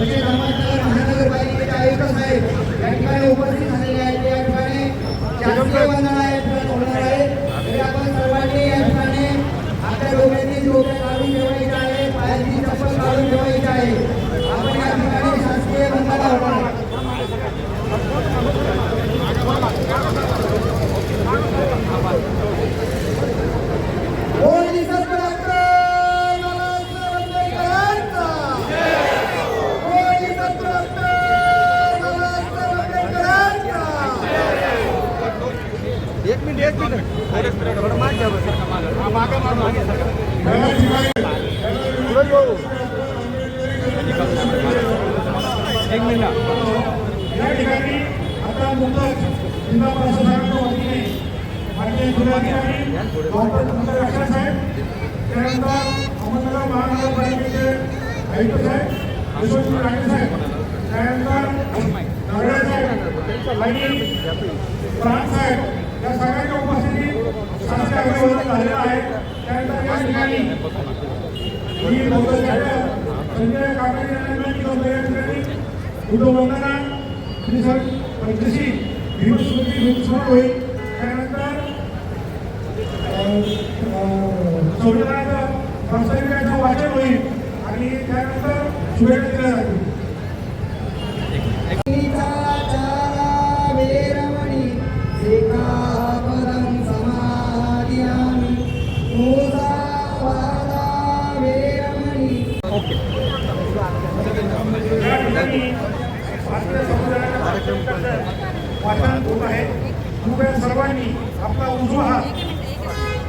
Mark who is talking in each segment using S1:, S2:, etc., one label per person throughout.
S1: तसेच अहमदनगर महानगरपालिकेचे आयुक्त साहेब या ठिकाणी उपस्थित झालेले आहेत या ठिकाणी शासकीय वंदना या ठिकाणी होणार आहे तरी आपण सर्वांनी या ठिकाणी आपल्या डोक्याची टोप्या काढून ठेवायची आहे पायाची चप्पल काढून ठेवायची आहे आपण या ठिकाणी शासकीय वंदना होणार आहे कोणी सत्पराक्रम बाळासाहेब आंबेडकरांचा कोणी सत्पराक्रम बाळासाहेब आंबेडकरांचा
S2: एक मिनिट एक मिनिट थोडं माग घ्या बस हा, मागं मागं मागे सगळं सूरज भाऊ एक मिनिट
S3: या ठिकाणी आता नुकताच जिल्हा प्रशासनाच्या वतीने माननीय जिल्हाधिकारी डॉक्टर सुंदर अक्षर साहेब त्यानंतर अहमदनगर महानगरपालिकेचे आयुक्त साहेब यशवंत राणे साहेब त्यानंतर नगरे साहेब आणि प्राण या सगळ्यांच्या उपस्थितीत शासकीय अभिवादन झालेलं आहे त्यानंतर या ठिकाणी संजय काकडे यांना विनंती या ठिकाणी श्री सर पंचशी भीमस्मृती होईल त्यानंतर संविधानाचं संसदेचं वाचन होईल आणि त्यानंतर शुभेच्छा दिल्या जातील.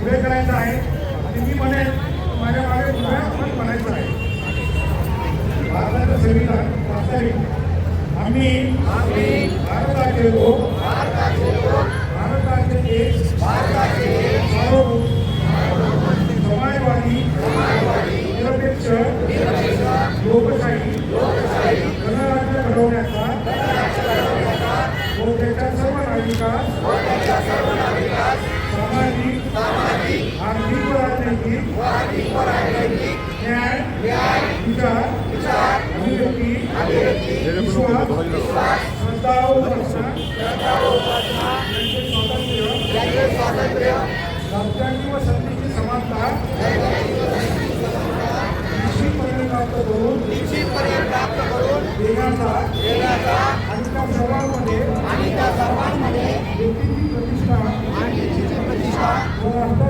S3: पुढे करायचं आहे. आणि मी म्हणेन माझ्या मागे उभ्या पण म्हणायचं आहे भारताचं संविधान वास्तविक. आम्ही भारताचे लोक भारताचे देश भारताचे न्याय विचार अभिव्यक्ती विश्वास श्रद्धा व उपासना यांचे स्वातंत्र्य राज्यांची व सत्तेची समानता निश्चितपणे प्राप्त करून देण्याचा आणि त्या सर्वांमध्ये व्यक्तीची प्रतिष्ठा व प्रतिष्ठा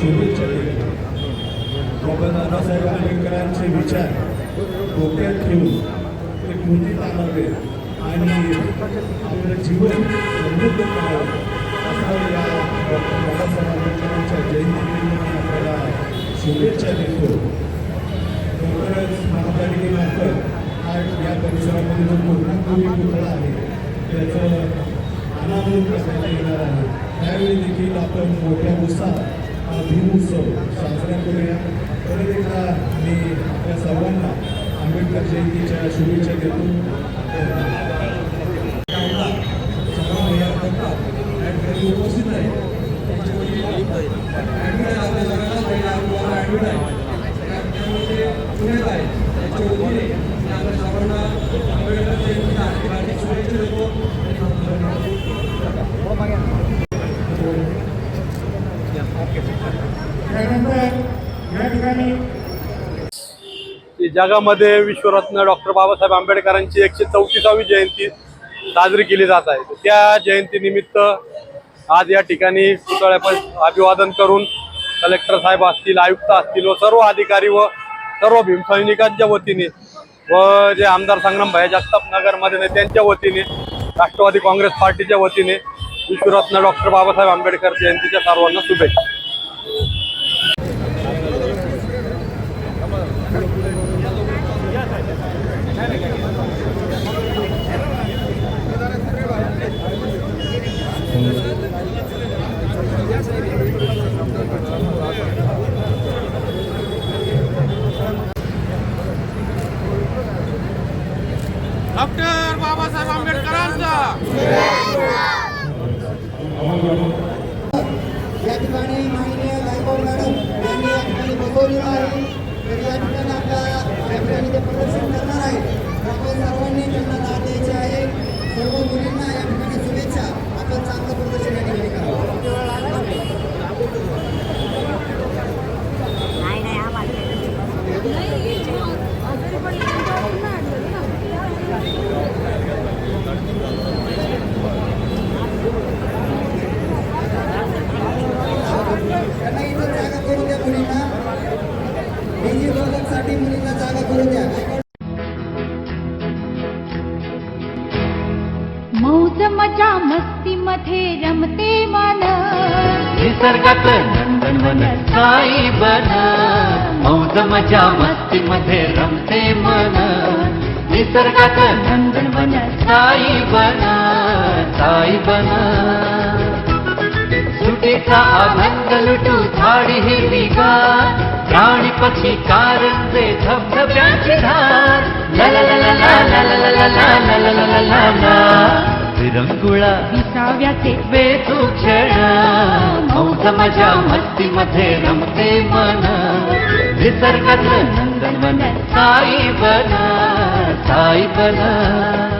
S4: शुभेच्छा देतो. डॉक्टर बाबासाहेब आंबेडकरांचे विचार डोक्यात ठेवून ते कृतीत आणावे आणि आपलं जीवन समृद्ध करावं असा या डॉक्टर बाबासाहेब आंबेडकरांच्या जयंतीनिमित्त आपल्याला शुभेच्छा देतो. लवकरच महापालिकेमार्फत आज या परिसरामध्ये जो पूर्णाकृती पुतळा आहे त्याचं अनावरण करण्यात येणार आहे. त्यावेळी देखील आपण मोठ्या उत्साहात हा भीमोत्सव साजरा करूया. तरी एकदा मी आपल्या सर्वांना आंबेडकर जयंतीच्या शुभेच्छा देतो. उपस्थित आहे ॲडमिट आहे आपल्या ॲडमिट आहे पुण्यात आहे त्याच्या वतीने मी आपल्या सर्वांना आंबेडकर जयंतीच्या हार्दिक हार्दिक शुभेच्छा देतो
S3: त्यानंतर या ठिकाणी
S2: की जगामध्ये विश्वरत्न डॉक्टर बाबासाहेब आंबेडकरांची एकशे चौतीसावी जयंती साजरी केली जात आहे. त्या जयंतीनिमित्त आज या ठिकाणी पुतळ्यापास अभिवादन करून कलेक्टर साहेब असतील आयुक्त असतील व सर्व अधिकारी व सर्व भीमसैनिकांच्या वतीने व जे आमदार संग्राम भाई जगताप नगरमध्ये त्यांच्या वतीने राष्ट्रवादी काँग्रेस पार्टीच्या वतीने विश्वरत्न डॉक्टर बाबासाहेब आंबेडकर जयंतीच्या सर्वांना शुभेच्छा डॉक्टर बाबासाहेब आंबेडकरांचा
S1: या ठिकाणी माननीय गायकवाड मॅडम यांनी या ठिकाणी बसवलेलं आहे. तर या ठिकाणी आपल्या या ठिकाणी ते प्रदर्शन करणार आहे आपण सर्वांनी त्यांना दाद द्यायची आहे. सर्व मुलींना या ठिकाणी शुभेच्छा. आपण चांगलं प्रदर्शन या ठिकाणी त्यांना इथं जागा करून द्या मुलींना डीजी साठी मुलींना जागा करून द्या
S5: मौज मजा मस्ती मध्ये रमते मन.
S6: निसर्गात नंदनवन साई बन. मौज मजा मस्ती मध्ये रमते मन. निसर्गात नंदनवन साई बन. साई बन. गंगेचा अभंग लुटू झाडी हिरवी गार प्राणी पक्षी कारंजे धबधब्यांची धार विरंगुळा
S5: विसाव्याचे
S6: वेधू क्षण मौज मजा मस्तीमध्ये रमते मन नंदन मन साई बना साई बना